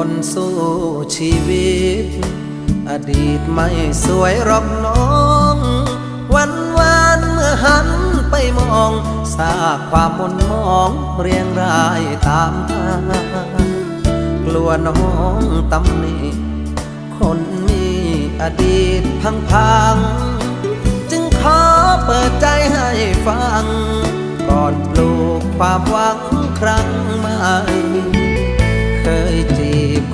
คนสู้ชีวิต อดีตไม่สวยหรอกน้อง วันวานเมื่อหันไปมองซาความมนมองเรียงรายตามทางกลัวน้องตำหนิคนมีอดีตพังพังๆจึงขอเปิดใจให้ฟัง ก่อนปลูกความหวังครั้งใหม่